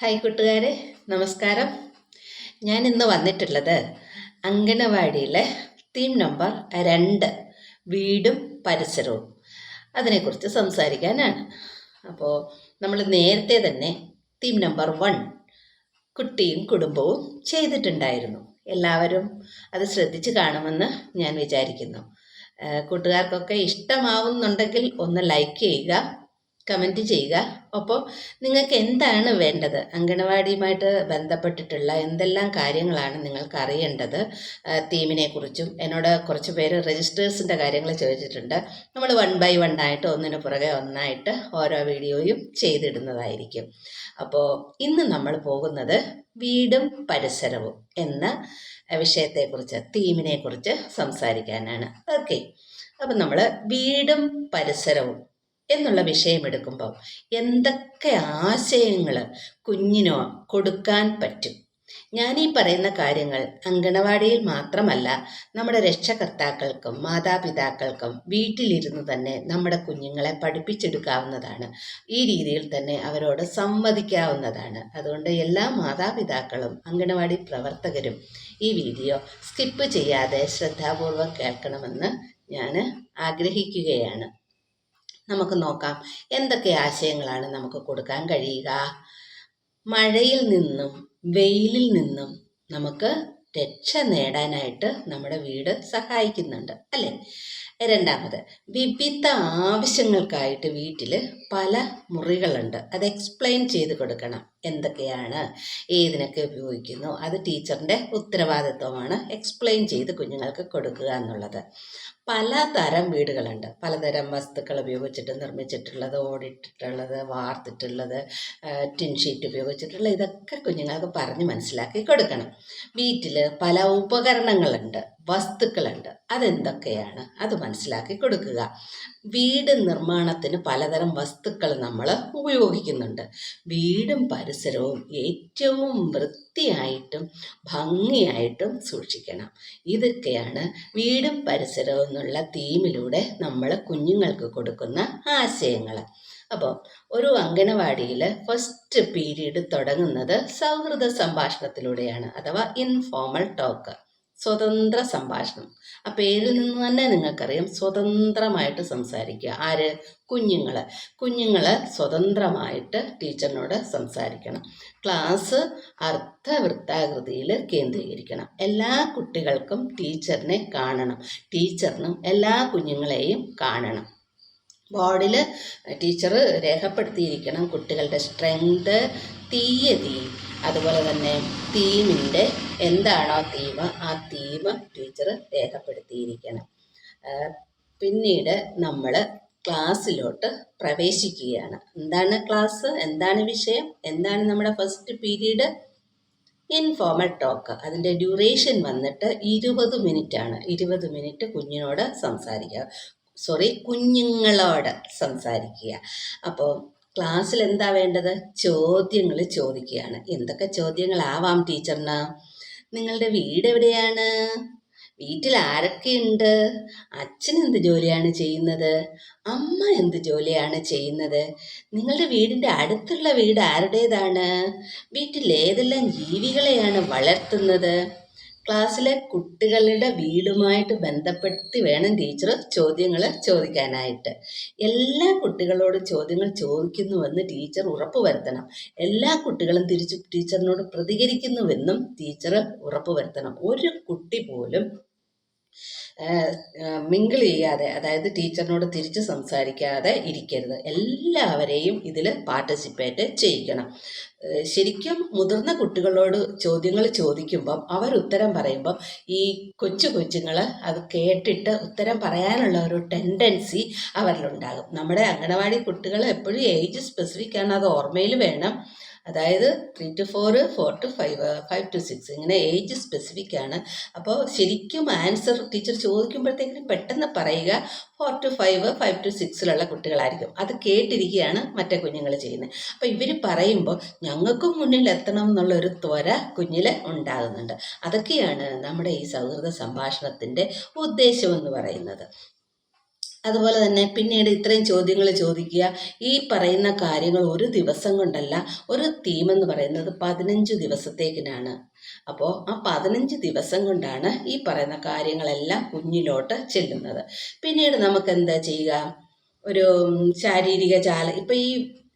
Hi കൂട്ടുകാരെ നമസ്കാരം. ഞാൻ ഇന്ന് വന്നിട്ടുള്ളത് അങ്കണവാടിയിലെ തീം നമ്പർ രണ്ട് വീടും പരിസരവും. അതിനെക്കുറിച്ച് സംസാരിക്കാനാണ്. അപ്പോൾ നമ്മൾ നേരത്തെ തന്നെ തീം നമ്പർ വൺ കുട്ടിയും കുടുംബവും ചെയ്തിട്ടുണ്ടായിരുന്നു. എല്ലാവരും അത് ശ്രദ്ധിച്ച് കാണുമെന്ന് ഞാൻ വിചാരിക്കുന്നു. കൂട്ടുകാർക്കൊക്കെ ഇഷ്ടമാവുന്നുണ്ടെങ്കിൽ ഒന്ന് ലൈക്ക് ചെയ്യുക കമന്റ് ചെയ്യുക. അപ്പോൾ നിങ്ങൾക്ക് എന്താണ് വേണ്ടത്? അങ്കണവാടിയുമായിട്ട് ബന്ധപ്പെട്ടിട്ടുള്ള എന്തെല്ലാം കാര്യങ്ങളാണ് നിങ്ങൾക്ക് അറിയേണ്ടത്? തീമിനെ കുറിച്ചും എന്നോട് കുറച്ച് പേര് രജിസ്റ്റേഴ്സിന്റെ കാര്യങ്ങൾ ചോദിച്ചിട്ടുണ്ട്. നമ്മൾ വൺ ബൈ വൺ ആയിട്ട് ഒന്നിനു പുറകെ ഒന്നായിട്ട് ഓരോ വീഡിയോയും ചെയ്തിടുന്നതായിരിക്കും. അപ്പോൾ ഇന്ന് നമ്മൾ പോകുന്നത് വീടും പരിസരവും എന്ന വിഷയത്തെക്കുറിച്ച് തീമിനെ കുറിച്ച് സംസാരിക്കാനാണ്. ഓക്കെ അപ്പം നമ്മൾ വീടും പരിസരവും എന്നുള്ള വിഷയമെടുക്കുമ്പോൾ എന്തൊക്കെ ആശയങ്ങൾ കുഞ്ഞിനോ കൊടുക്കാൻ പറ്റും? ഞാൻ ഈ പറയുന്ന കാര്യങ്ങൾ അങ്കണവാടിയിൽ മാത്രമല്ല നമ്മുടെ രക്ഷകർത്താക്കൾക്കും മാതാപിതാക്കൾക്കും വീട്ടിലിരുന്ന് തന്നെ നമ്മുടെ കുഞ്ഞുങ്ങളെ പഠിപ്പിച്ചെടുക്കാവുന്നതാണ്. ഈ രീതിയിൽ തന്നെ അവരോട് സംവദിക്കാവുന്നതാണ്. അതുകൊണ്ട് എല്ലാ മാതാപിതാക്കളും അങ്കണവാടി പ്രവർത്തകരും ഈ വീഡിയോ സ്കിപ്പ് ചെയ്യാതെ ശ്രദ്ധാപൂർവം കേൾക്കണമെന്ന് ഞാൻ ആഗ്രഹിക്കുകയാണ്. നമുക്ക് നോക്കാം. എന്തൊക്കെ ആശയങ്ങളാണ് നമുക്ക് കൊടുക്കാൻ കഴിയുക? മഴയിൽ നിന്നും വെയിലിൽ നിന്നും നമുക്ക് രക്ഷ നേടാനായിട്ട് നമ്മുടെ വീട് സഹായിക്കുന്നുണ്ട് അല്ലേ? രണ്ടാമത് വിവിധ ആവശ്യങ്ങൾക്കായിട്ട് വീട്ടിൽ പല മുറികളുണ്ട്. അത് എക്സ്പ്ലെയിൻ ചെയ്ത് കൊടുക്കണം. എന്തൊക്കെയാണ്? ഏതിനൊക്കെ ഉപയോഗിക്കുന്നു? അത് ടീച്ചറിന്റെ ഉത്തരവാദിത്വമാണ് എക്സ്പ്ലെയിൻ ചെയ്ത് കുഞ്ഞുങ്ങൾക്ക് കൊടുക്കുക എന്നുള്ളത്. പലതരം വീടുകളുണ്ട്. പലതരം വസ്തുക്കൾ ഉപയോഗിച്ചിട്ട് നിർമ്മിച്ചിട്ടുള്ളത് ഓടിട്ടിട്ടുള്ളത് വാർത്തിട്ടുള്ളത് ടിൻ ഷീറ്റ് ഉപയോഗിച്ചിട്ടുള്ള ഇതൊക്കെ കുഞ്ഞുങ്ങൾക്ക് പറഞ്ഞ് മനസ്സിലാക്കി കൊടുക്കണം. വീട്ടിൽ പല ഉപകരണങ്ങളുണ്ട് വസ്തുക്കളുണ്ട്. അതെന്തൊക്കെയാണ്? അത് മനസ്സിലാക്കി കൊടുക്കുക. വീട് നിർമ്മാണത്തിന് പലതരം വസ്തുക്കൾ നമ്മൾ ഉപയോഗിക്കുന്നുണ്ട്. വീടും പരിസരവും ഏറ്റവും വൃത്തിയായിട്ടും ഭംഗിയായിട്ടും സൂക്ഷിക്കണം. ഇതൊക്കെയാണ് വീടും പരിസരവും എന്നുള്ള തീമിലൂടെ നമ്മൾ കുഞ്ഞുങ്ങൾക്ക് കൊടുക്കുന്ന ആശയങ്ങൾ അപ്പോൾ ഒരു അംഗനവാടിയിൽ ഫസ്റ്റ് പീരീഡ് തുടങ്ങുന്നത് സൗഹൃദ സംഭാഷണത്തിലൂടെയാണ് അഥവാ ഇൻഫോർമൽ ടോക്ക് സ്വതന്ത്ര സംഭാഷണം. ആ പേരിൽ നിന്ന് തന്നെ നിങ്ങൾക്കറിയാം സ്വതന്ത്രമായിട്ട് സംസാരിക്കുക. ആര്? കുഞ്ഞുങ്ങൾ കുഞ്ഞുങ്ങൾ സ്വതന്ത്രമായിട്ട് ടീച്ചറിനോട് സംസാരിക്കണം. ക്ലാസ് അർത്ഥവൃത്താകൃതിയിൽ കേന്ദ്രീകരിക്കണം. എല്ലാ കുട്ടികൾക്കും ടീച്ചറിനെ കാണണം. ടീച്ചറിനും എല്ലാ കുഞ്ഞുങ്ങളെയും കാണണം. ബോർഡിൽ ടീച്ചർ രേഖപ്പെടുത്തിയിരിക്കണം കുട്ടികളുടെ സ്ട്രെങ്ത് തീയതി. അതുപോലെ തന്നെ തീമിന്റെ എന്താണോ തീം ആ തീം ടീച്ചർ രേഖപ്പെടുത്തിയിരിക്കണം. പിന്നീട് നമ്മൾ ക്ലാസ്സിലോട്ട് പ്രവേശിക്കുകയാണ്. എന്താണ് ക്ലാസ്? എന്താണ് വിഷയം? എന്താണ് നമ്മുടെ ഫസ്റ്റ് പീരീഡ് ഇൻഫോർമൽ ടോക്ക് അതിന്റെ ഡ്യൂറേഷൻ വന്നിട്ട് ഇരുപത് മിനിറ്റ് ആണ് ഇരുപത് മിനിറ്റ് കുഞ്ഞിനോട് സംസാരിക്കുക. സോറി കുഞ്ഞുങ്ങളോട് സംസാരിക്കുക. അപ്പോൾ ക്ലാസ്സിൽ എന്താ വേണ്ടത്? ചോദ്യങ്ങൾ ചോദിക്കുകയാണ്. എന്തൊക്കെ ചോദ്യങ്ങളാവാം ടീച്ചറിന്? നിങ്ങളുടെ വീട് എവിടെയാണ്? വീട്ടിൽ ആരൊക്കെയുണ്ട്? അച്ഛൻ എന്ത് ജോലിയാണ് ചെയ്യുന്നത്? അമ്മ എന്ത് ജോലിയാണ് ചെയ്യുന്നത്? നിങ്ങളുടെ വീടിന്റെ അടുത്തുള്ള വീട് ആരുടേതാണ്? വീട്ടിൽ ഏതെല്ലാം ജീവികളെയാണ് വളർത്തുന്നത്? ക്ലാസ്സിലെ കുട്ടികളുടെ വീടുമായിട്ട് ബന്ധപ്പെടുത്തി വേണം ടീച്ചർ ചോദ്യങ്ങൾ ചോദിക്കാനായിട്ട്. എല്ലാ കുട്ടികളോടും ചോദ്യങ്ങൾ ചോദിക്കുന്നുവെന്ന് ടീച്ചർ ഉറപ്പുവരുത്തണം. എല്ലാ കുട്ടികളും തിരിച്ചു ടീച്ചറിനോട് പ്രതികരിക്കുന്നുവെന്നും ടീച്ചർ ഉറപ്പുവരുത്തണം. ഒരു കുട്ടി പോലും മിങ്കിൾ ചെയ്യാതെ അതായത് ടീച്ചറിനോട് തിരിച്ച് സംസാരിക്കാതെ ഇരിക്കരുത്. എല്ലാവരെയും ഇതിൽ പാർട്ടിസിപ്പേറ്റ് ചെയ്യിക്കണം. ശരിക്കും മുതിർന്ന കുട്ടികളോട് ചോദ്യങ്ങൾ ചോദിക്കുമ്പം അവർ ഉത്തരം പറയുമ്പം ഈ കൊച്ചു കൊച്ചുങ്ങൾ അത് കേട്ടിട്ട് ഉത്തരം പറയാനുള്ള ഒരു ടെൻഡൻസി അവരിലുണ്ടാകും. നമ്മുടെ അംഗനവാടി കുട്ടികൾ എപ്പോഴും ഏജ് സ്പെസിഫിക് ആണ്. അത് ഓർമ്മയിൽ വേണം. അതായത് three to four four to five five to six ഇങ്ങനെ ഏജ് സ്പെസിഫിക് ആണ്. അപ്പോൾ ശരിക്കും ആൻസർ ടീച്ചർ ചോദിക്കുമ്പോഴത്തേക്കും പെട്ടെന്ന് പറയുക four to five five to സിക്സിലുള്ള കുട്ടികളായിരിക്കും. അത് കേട്ടിരിക്കുകയാണ് മറ്റേ കുഞ്ഞുങ്ങൾ ചെയ്യുന്നത്. അപ്പോൾ ഇവർ പറയുമ്പോൾ ഞങ്ങൾക്കും മുന്നിൽ എത്തണം എന്നുള്ള ഒരു ത്വര കുഞ്ഞിൽ ഉണ്ടാകുന്നുണ്ട്. അതൊക്കെയാണ് നമ്മുടെ ഈ സൗഹൃദ സംഭാഷണത്തിന്റെ ഉദ്ദേശം എന്ന് പറയുന്നത്. അതുപോലെ തന്നെ പിന്നീട് ഇത്രയും ചോദ്യങ്ങൾ ചോദിക്കുക. ഈ പറയുന്ന കാര്യങ്ങൾ ഒരു ദിവസം കൊണ്ടല്ല ഒരു തീം എന്ന് പറയുന്നത് പതിനഞ്ച് ദിവസത്തേക്കിനാണ്. അപ്പോൾ ആ പതിനഞ്ച് ദിവസം കൊണ്ടാണ് ഈ പറയുന്ന കാര്യങ്ങളെല്ലാം കുഞ്ഞിലോട്ട് ചെല്ലുന്നത്. പിന്നീട് നമുക്ക് എന്താ ചെയ്യുക? ഒരു ശാരീരിക ചാല ഇപ്പം ഈ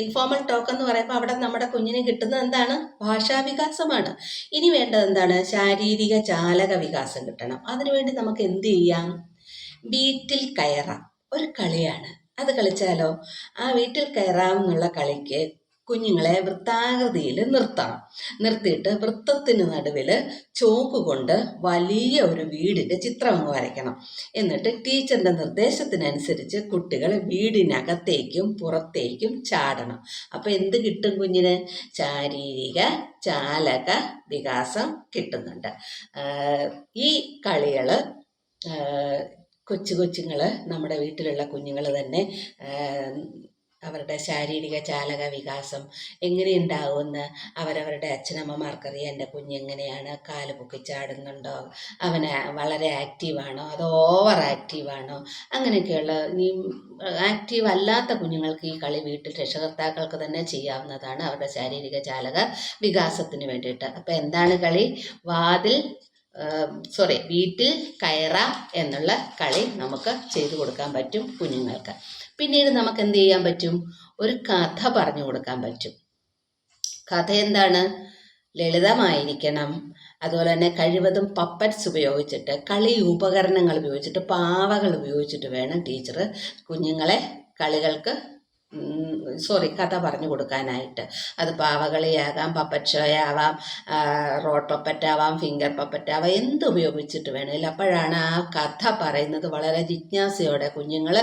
ഇൻഫോർമൽ ടോക്ക് എന്ന് പറയുമ്പോൾ അവിടെ നമ്മുടെ കുഞ്ഞിന് കിട്ടുന്നത് എന്താണ്? ഭാഷാവികാസമാണ് ഇനി വേണ്ടത് എന്താണ്? ശാരീരിക ചാലക വികാസം കിട്ടണം. അതിനുവേണ്ടി നമുക്ക് എന്ത് ചെയ്യാം? വീട്ടിൽ കയറാം. ഒരു കളിയാണ്. അത് കളിച്ചാലോ? ആ വീട്ടിൽ കയറാം എന്നുള്ള കളിക്ക് കുഞ്ഞുങ്ങളെ വൃത്താകൃതിയിൽ നിർത്തണം നിർത്തിയിട്ട് വൃത്തത്തിന് നടുവിൽ ചോക്ക് കൊണ്ട് വലിയ ഒരു വീടിന്റെ ചിത്രം വരയ്ക്കണം. എന്നിട്ട് ടീച്ചറിന്റെ നിർദ്ദേശത്തിനനുസരിച്ച് കുട്ടികൾ വീടിനകത്തേക്കും പുറത്തേക്കും ചാടണം. അപ്പോൾ എന്ത് കിട്ടും കുഞ്ഞിന്? ശാരീരിക ചാലക വികാസം കിട്ടുന്നുണ്ട്. ഈ കളികൾ കൊച്ചു കൊച്ചുങ്ങൾ നമ്മുടെ വീട്ടിലുള്ള കുഞ്ഞുങ്ങൾ തന്നെ അവരുടെ ശാരീരിക ചാലക വികാസം എങ്ങനെയുണ്ടാവുമെന്ന് അവരവരുടെ അച്ഛനമ്മമാർക്കറിയാം. എന്റെ കുഞ്ഞെങ്ങനെയാണ് കാൽ പൊക്കിച്ചാടുന്നുണ്ടോ അവന് വളരെ ആക്റ്റീവാണോ? അതോ ഓവർ ആക്റ്റീവാണോ? അങ്ങനെയൊക്കെയുള്ള ഈ ആക്റ്റീവ് അല്ലാത്ത കുഞ്ഞുങ്ങൾക്ക് ഈ കളി വീട്ടിൽ രക്ഷകർത്താക്കൾക്ക് തന്നെ ചെയ്യാവുന്നതാണ് അവരുടെ ശാരീരിക ചാലക വികാസത്തിന് വേണ്ടിയിട്ട്. അപ്പോൾ എന്താണ് കളി? വാതിൽ സോറി വീട്ടിൽ കയറാം എന്നുള്ള കളി നമുക്ക് ചെയ്തു കൊടുക്കാൻ പറ്റും കുഞ്ഞുങ്ങൾക്ക്. പിന്നീട് നമുക്ക് എന്ത് ചെയ്യാൻ പറ്റും? ഒരു കഥ പറഞ്ഞു കൊടുക്കാൻ പറ്റും. കഥ എന്താണ്? ലളിതമായിരിക്കണം. അതുപോലെ തന്നെ കഴിവതും പപ്പറ്റ്സ് ഉപയോഗിച്ചിട്ട് കളി ഉപകരണങ്ങൾ ഉപയോഗിച്ചിട്ട് പാവകൾ ഉപയോഗിച്ചിട്ട് വേണം ടീച്ചർ കുഞ്ഞുങ്ങളെ കളികൾക്ക് സോറി കഥ പറഞ്ഞു കൊടുക്കാനായിട്ട്. അത് പാവകളിയാകാം പപ്പറ്റ് ഷോ ആവാം റോഡ് പപ്പറ്റാവാം ഫിംഗർ പപ്പറ്റാവാം എന്ത് ഉപയോഗിച്ചിട്ട് വേണമെങ്കിലും അപ്പോഴാണ് ആ കഥ പറയുന്നത് വളരെ ജിജ്ഞാസയോടെ കുഞ്ഞുങ്ങൾ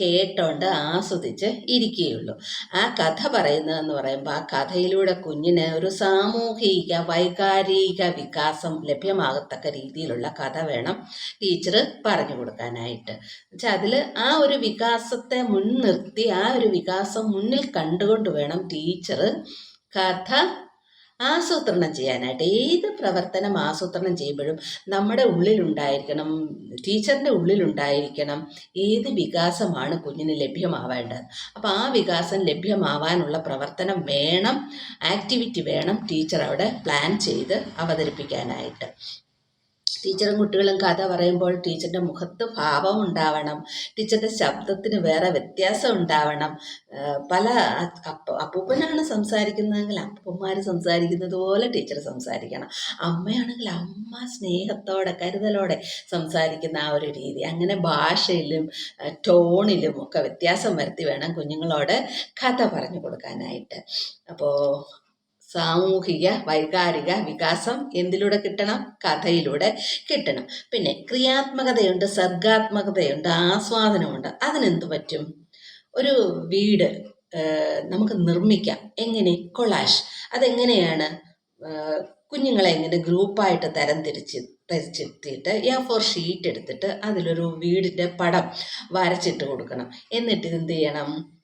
കേട്ടോണ്ട് ആസ്വദിച്ച് ഇരിക്കുകയുള്ളൂ. ആ കഥ പറയുന്നതെന്ന് പറയുമ്പോൾ ആ കഥയിലൂടെ കുഞ്ഞിന് ഒരു സാമൂഹിക വൈകാരിക വികാസം ലഭ്യമാകത്തക്ക രീതിയിലുള്ള കഥ വേണം ടീച്ചർ പറഞ്ഞു കൊടുക്കാനായിട്ട്. എന്നുവെച്ചാൽ അതിൽ ആ ഒരു വികാസത്തെ മുൻനിർത്തി ആ ഒരു വികാസം മുന്നിൽ കണ്ടുകൊണ്ട് വേണം ടീച്ചർ കഥ ആസൂത്രണം ചെയ്യാനായിട്ട്. ഏത് പ്രവർത്തനം ആസൂത്രണം ചെയ്യുമ്പോഴും നമ്മുടെ ഉള്ളിലുണ്ടായിരിക്കണം ടീച്ചറിന്റെ ഉള്ളിലുണ്ടായിരിക്കണം ഏത് വികാസമാണ് കുഞ്ഞിന് ലഭ്യമാവേണ്ടത്. അപ്പോൾ ആ വികാസം ലഭ്യമാവാനുള്ള പ്രവർത്തനം വേണം ആക്ടിവിറ്റി വേണം ടീച്ചർ അവിടെ പ്ലാൻ ചെയ്ത് അവതരിപ്പിക്കാനായിട്ട്. ടീച്ചറും കുട്ടികളും കഥ പറയുമ്പോൾ ടീച്ചറിന്റെ മുഖത്ത് ഭാവം ഉണ്ടാവണം. ടീച്ചറിന്റെ ശബ്ദത്തിന് വേറെ വ്യത്യാസം ഉണ്ടാവണം. പല അപ്പ അപ്പൂപ്പനാണ് സംസാരിക്കുന്നതെങ്കിൽ അപ്പൂപ്പന്മാർ സംസാരിക്കുന്നത് പോലെ ടീച്ചർ സംസാരിക്കണം. അമ്മയാണെങ്കിൽ അമ്മ സ്നേഹത്തോടെ കരുതലോടെ സംസാരിക്കുന്ന ആ ഒരു രീതി. അങ്ങനെ ഭാഷയിലും ടോണിലും ഒക്കെ വ്യത്യാസം വരുത്തി വേണം കുഞ്ഞുങ്ങളോട് കഥ പറഞ്ഞു കൊടുക്കാനായിട്ട്. അപ്പോൾ സാമൂഹിക വൈകാരിക വികാസം എന്തിലൂടെ കിട്ടണം? കഥയിലൂടെ കിട്ടണം. പിന്നെ ക്രിയാത്മകതയുണ്ട് സർഗാത്മകതയുണ്ട് ആസ്വാദനമുണ്ട്. അതിനെന്ത് പറ്റും? ഒരു വീട് നമുക്ക് നിർമ്മിക്കാം. എങ്ങനെ? കൊളാഷ്. അതെങ്ങനെയാണ്? കുഞ്ഞുങ്ങളെ എങ്ങനെ ഗ്രൂപ്പായിട്ട് തരം തിരിച്ച് തിരിച്ചെത്തിയിട്ട് എ ഫോർ ഷീറ്റ് എടുത്തിട്ട് അതിലൊരു വീടിന്റെ പടം വരച്ചിട്ട് കൊടുക്കണം. എന്നിട്ട് എന്ത് ചെയ്യണം?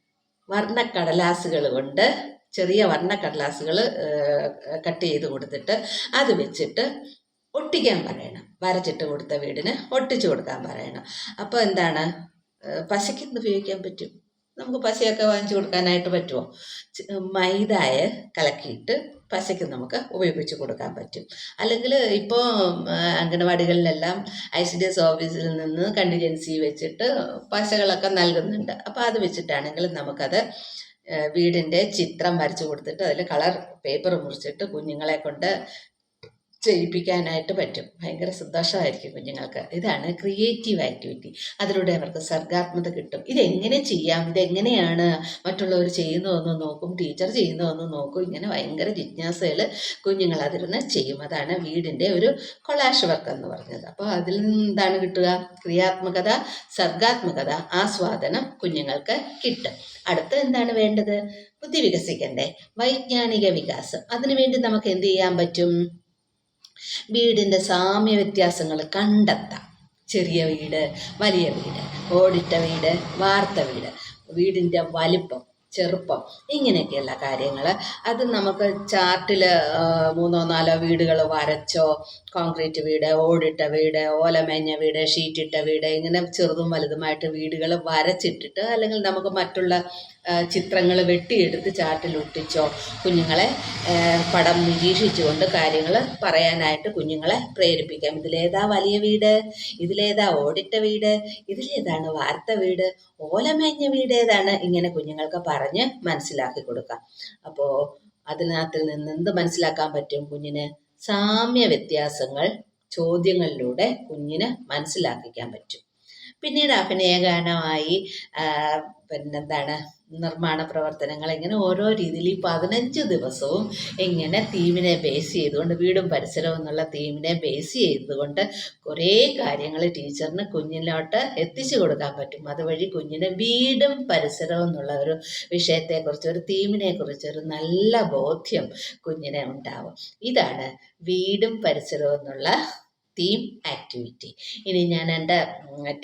വർണക്കടലാസുകൾ കൊണ്ട് ചെറിയ വർണ കടലാസുകൾ കട്ട് ചെയ്ത് കൊടുത്തിട്ട് അത് വെച്ചിട്ട് ഒട്ടിക്കാൻ പറയണം. വരച്ചിട്ട് കൊടുത്ത വീടിന് ഒട്ടിച്ചു കൊടുക്കാൻ പറയണം. അപ്പോൾ എന്താണ്? ഏഹ് പശയ്ക്ക് എന്ത് ഉപയോഗിക്കാൻ പറ്റും? നമുക്ക് പശയൊക്കെ വാങ്ങിച്ചു കൊടുക്കാനായിട്ട് പറ്റുമോ മൈദായ കലക്കിയിട്ട് പശയ്ക്ക് നമുക്ക് ഉപയോഗിച്ച് കൊടുക്കാൻ പറ്റും. അല്ലെങ്കിൽ ഇപ്പോൾ അംഗനവാടികളിലെല്ലാം ഐ സി ഡി എസ് ഓഫീസിൽ നിന്ന് കണ്ടിജൻസി വെച്ചിട്ട് പശകളൊക്കെ നൽകുന്നുണ്ട്. അപ്പോൾ അത് വെച്ചിട്ടാണെങ്കിൽ നമുക്കത് വീടിന്റെ ചിത്രം വരച്ചു കൊടുത്തിട്ട് അതിൽ കളർ പേപ്പർ മുറിച്ചിട്ട് കുഞ്ഞുങ്ങളെ കൊണ്ട് ചെയ്യിപ്പിക്കാനായിട്ട് പറ്റും. ഭയങ്കര സന്തോഷമായിരിക്കും കുഞ്ഞുങ്ങൾക്ക്. ഇതാണ് ക്രിയേറ്റീവ് ആക്ടിവിറ്റി അതിലൂടെ അവർക്ക് സർഗാത്മത കിട്ടും. ഇതെങ്ങനെ ചെയ്യാം? ഇതെങ്ങനെയാണ് മറ്റുള്ളവർ ചെയ്യുന്നതെന്ന് നോക്കും ടീച്ചർ ചെയ്യുന്നതെന്ന് നോക്കും. ഇങ്ങനെ ഭയങ്കര ജിജ്ഞാസയിൽ കുഞ്ഞുങ്ങൾ അതിരുന്ന് ചെയ്യും. അതാണ് വീടിന്റെ ഒരു കൊളാഷ് വർക്ക് എന്ന് പറഞ്ഞത്. അപ്പോൾ അതിൽ എന്താണ് കിട്ടുക? ക്രിയാത്മകത സർഗാത്മകത ആസ്വാദനം കുഞ്ഞുങ്ങൾക്ക് കിട്ടും. അടുത്ത എന്താണ് വേണ്ടത്? ബുദ്ധി വികസിക്കണ്ടേ. വൈജ്ഞാനിക വികാസം. അതിനുവേണ്ടി നമുക്ക് എന്ത് ചെയ്യാൻ പറ്റും? വീടിന്റെ സാമ്യ വ്യത്യാസങ്ങൾ കണ്ടെത്താം. ചെറിയ വീട് വലിയ വീട് ഓടിട്ട വീട് വാർത്ത വീട്. വീടിന്റെ വലിപ്പം ചെറുപ്പം. ഇങ്ങനെയൊക്കെയുള്ള കാര്യങ്ങൾ അത് നമുക്ക് ചാർട്ടിൽ മൂന്നോ നാലോ വീടുകൾ വരച്ചോ കോൺക്രീറ്റ് വീട് ഓടിട്ട വീട് ഓലമേഞ്ഞ വീട് ഷീറ്റിട്ട വീട് ഇങ്ങനെ ചെറുതും വലുതുമായിട്ട് വീടുകൾ വരച്ചിട്ടിട്ട് അല്ലെങ്കിൽ നമുക്ക് മറ്റുള്ള ചിത്രങ്ങൾ വെട്ടിയെടുത്ത് ചാർട്ടിൽ ഒട്ടിച്ചോ കുഞ്ഞുങ്ങളെ പടം നിരീക്ഷിച്ചുകൊണ്ട് കാര്യങ്ങൾ പറയാനായിട്ട് കുഞ്ഞുങ്ങളെ പ്രേരിപ്പിക്കാം. ഇതിലേതാ വലിയ വീട്? ഇതിലേതാ ഓടിട്ട വീട്? ഇതിലേതാണ് വാർത്ത വീട്? ഓലമേഞ്ഞ വീട് ഏതാണ് ഇങ്ങനെ കുഞ്ഞുങ്ങൾക്ക് പറഞ്ഞ് മനസ്സിലാക്കി കൊടുക്കാം. അപ്പോൾ അതിനകത്തിൽ നിന്ന് എന്ത് മനസ്സിലാക്കാൻ പറ്റും? കുഞ്ഞിന് സാമ്യ വ്യത്യാസങ്ങൾ ചോദ്യങ്ങളിലൂടെ കുഞ്ഞിന് മനസ്സിലാക്കിക്കാൻ പറ്റും. പിന്നീട് അഭിനയഗാനമായി ആ, പിന്നെന്താണ് നിർമ്മാണ പ്രവർത്തനങ്ങൾ ഇങ്ങനെ ഓരോ രീതിയിൽ ഈ പതിനഞ്ച് ദിവസവും ഇങ്ങനെ തീമിനെ ബേസ് ചെയ്തുകൊണ്ട് വീടും പരിസരവും എന്നുള്ള തീമിനെ ബേസ് ചെയ്തുകൊണ്ട് കുറേ കാര്യങ്ങൾ ടീച്ചറിന് കുഞ്ഞിലോട്ട് എത്തിച്ചു കൊടുക്കാൻ പറ്റും. അതുവഴി കുഞ്ഞിന് വീടും പരിസരവും എന്നുള്ള ഒരു വിഷയത്തെക്കുറിച്ച് ഒരു തീമിനെ കുറിച്ച് ഒരു നല്ല ബോധ്യം കുഞ്ഞിനെ ഉണ്ടാവും. ഇതാണ് വീടും പരിസരവും എന്നുള്ള തീം ആക്ടിവിറ്റി ഇനി ഞാൻ എന്റെ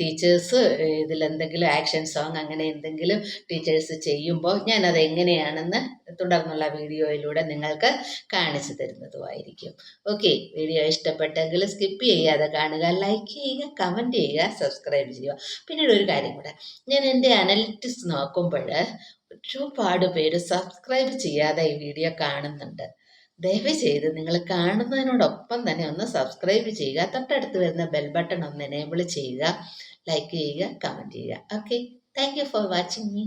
ടീച്ചേഴ്സ് ഇതിലെന്തെങ്കിലും ആക്ഷൻ സോങ് അങ്ങനെ എന്തെങ്കിലും ടീച്ചേഴ്സ് ചെയ്യുമ്പോൾ ഞാൻ അത് എങ്ങനെയാണെന്ന് തുടർന്നുള്ള വീഡിയോയിലൂടെ നിങ്ങൾക്ക് കാണിച്ചു തരുന്നതുമായിരിക്കും. ഓക്കെ വീഡിയോ ഇഷ്ടപ്പെട്ടെങ്കിൽ സ്കിപ്പ് ചെയ്യാതെ കാണുക ലൈക്ക് ചെയ്യുക കമന്റ് ചെയ്യുക സബ്സ്ക്രൈബ് ചെയ്യുക. പിന്നീട് ഒരു കാര്യം കൂടെ. ഞാൻ എന്റെ അനലിറ്റിക്സ് നോക്കുമ്പോൾ ഒരുപാട് പേര് സബ്സ്ക്രൈബ് ചെയ്യാതെ ഈ വീഡിയോ കാണുന്നുണ്ട്. ദയവ് ചെയ്ത് നിങ്ങൾ കാണുന്നതിനോടൊപ്പം തന്നെ ഒന്ന് സബ്സ്ക്രൈബ് ചെയ്യുക. തൊട്ടടുത്ത് വരുന്ന ബെൽ ബട്ടൺ ഒന്ന് എനേബിൾ ചെയ്യുക. ലൈക്ക് ചെയ്യുക കമന്റ് ചെയ്യുക. Okay thank you for watching me